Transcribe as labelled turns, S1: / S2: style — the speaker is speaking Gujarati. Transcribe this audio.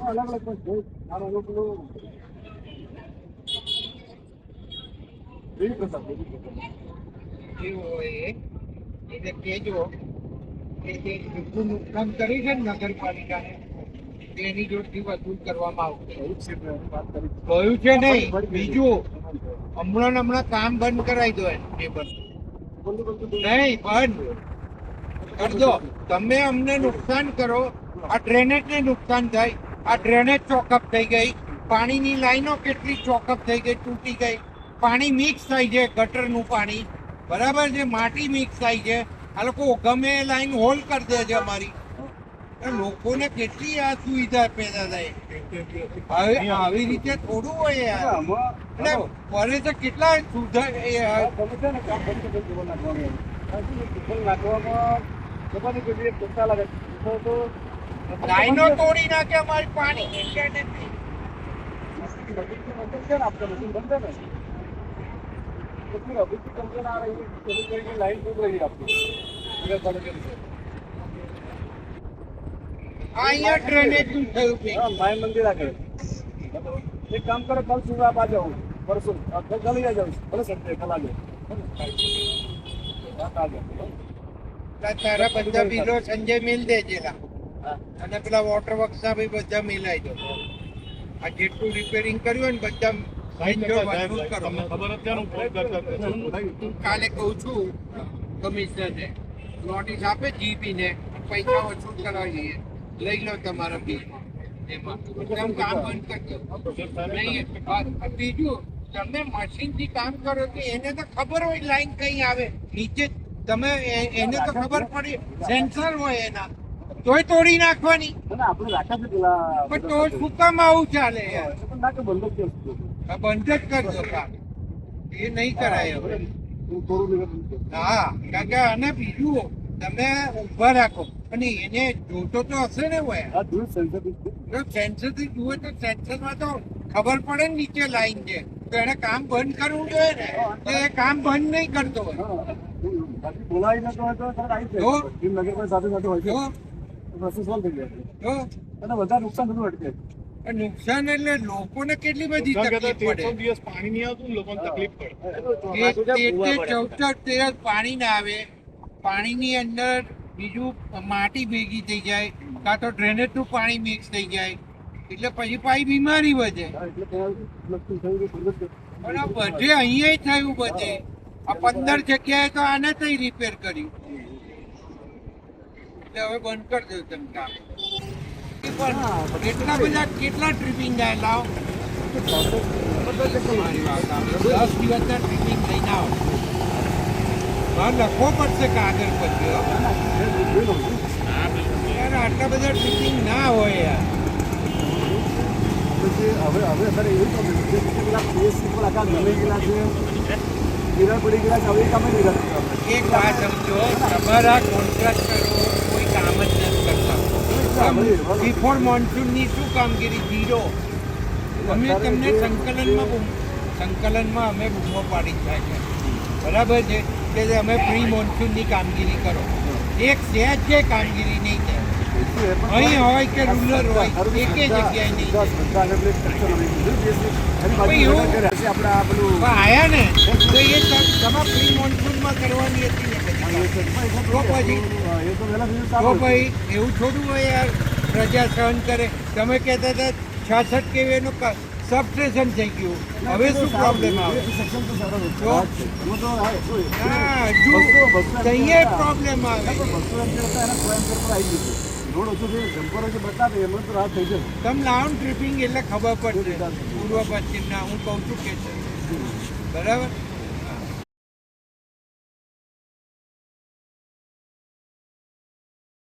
S1: અલગ અલગ
S2: નુકસાન
S1: કરી
S2: છે ને હમણાં કામ બંધ કરાવી દો એ બંધ. નહીં બંધ કરજો તમે અમને નુકસાન કરો, આ ડ્રેનેજ ને નુકસાન થાય આ ડ્રેનેજ ચોકઅપ થઈ ગઈ. પાણીની લાઈનો કેટલી ચોકઅપ થઈ ગઈ તૂટી ગઈ. પાણી મિક્સ થાય છે ગટરનું પાણી. બરાબર છે? માટી મિક્સ થાય છે. આ લોકો ગમે લાઈન હોલ કરી દે છે અમારી. લોકોને કેટલી આ સુવિધા પેદા થાય? હવે આવી રીતે થોડું હોય યાર. એટલે ફરે તો કેટલા સુધાર
S1: નાખવામાં કેટલી લાગે. તો
S2: લાઈનો તોડી નાખે અમારી
S1: પાણી. એક કામ કરો કલ સુરત
S2: આ
S1: જાઉં પરસોં. કલ જાઉં ભલે સંડે કલ આ
S2: જાઉં તારા સંજય મિલ દેજેલા અને પેલા વોટર વર્ક ના ભાઈ બધા મિલાઈ જતો આ જેટલું રિપેરિંગ કર્યું ને બધા કાલે કહું છું કમિશનરને નોટિસ આપે જીપી ને પૈસા ઓછું કરાવીએ. લઈ લો તમારા બિલ એમાં. કામ બંધ કરજો બીજું તમે મશીનથી કામ કરો કે એને તો ખબર હોય લાઈન કઈ આવે. નીચે તમે એને તો ખબર પડી. સેન્સર હોય એના. તોય તોડી નાખવાની. પણ તો શું કામ આવું ચાલે.
S1: બંધ જ
S2: કરજો એ નહીં કરાય હવે.
S1: હા
S2: કાકા અને બીજું તમે ઊભા રાખો. અને એને જોતો તો હશે ને સેન્સરથી જુએ તો સેન્સરમાં તો ખબર પડે ને નીચે લાઈન છે. તો એને કામ બંધ કરવું જોઈએ ને. તો એ કામ બંધ નહીં કરતો હોય.
S1: બોલાવી તો સાથે સાથે છે સોલ્વ થઈ જાય
S2: જો
S1: અને વધારે નુકસાન થતું અટકે
S2: નુકસાન એટલે લોકોને કેટલી બધી તકલીફ પડે.
S3: દિવસ પાણી નહીં આવતું લોકોને તકલીફ પડે.
S2: કે તેર તેર ચૌદ ચૌદ દિવસ પાણી ના આવે. પાણીની અંદર બીજું માટી ભેગી થઈ જાય કાં તો ડ્રેનેજનું પાણી મિક્સ થઈ જાય. એટલે પછી પાછી બીમારી વધે. આ બધે અહીંયા થયું બધે. આ પંદર જગ્યાએ તો આને થઈ રિપેર કર્યું. એટલે હવે બંધ કરી દો તમે કામ કેટલા બધા કેટલા ટ્રીપિંગ લાવ? તમારી વાત. દસ દિવસના ટ્રીપિંગ થઈને આવો હા લખવો પડશે કાગળ પછી. યાર આટલા બધા ટ્રીપિંગ ના હોય યાર.
S1: હવે હવે અત્યારે એવું તો છે કે પેલા ફેસ ઉપર આખા નમી ગયેલા છે. તિરાડ પડી ગયેલા છે હવે તમે આપણે.
S2: એક વાત સમજો તમારા કોન્ટ્રાક્ટરો કામ જ નથી કરતા બિફોર મોન્સૂનની શું કામગીરી ઝીરો અમે તમને સંકલનમાં સંકલનમાં અમે બૂમો પાડી થાય છે બરાબર છે કે અમે પ્રી મોન્સૂનની કામગીરી કરો એક સહેજ જે કામગીરી નહીં થાય અહીં હોય કે રૂરલ હોય એક જગ્યાએ નહીં
S1: છે. છે
S2: આયા ને તો એ તમે પ્રી મોન્સૂનમાં કરવાની હતી
S1: તો-
S2: પછી એવું થોડું હોય યાર પ્રજા સહન કરે. તમે કહેતા હતા છાસઠ કેવી એનું સબસ્ટેશન થઈ ગયું. હવે શું પ્રોબ્લેમ આવે?
S1: એમ્પિયર
S2: પ્રોબ્લેમ આવે. તમે લાઉન ટ્રીપિંગ એટલે ખબર પડશે. પૂર્વ પશ્ચિમના હું કહું છું કે બરાબર?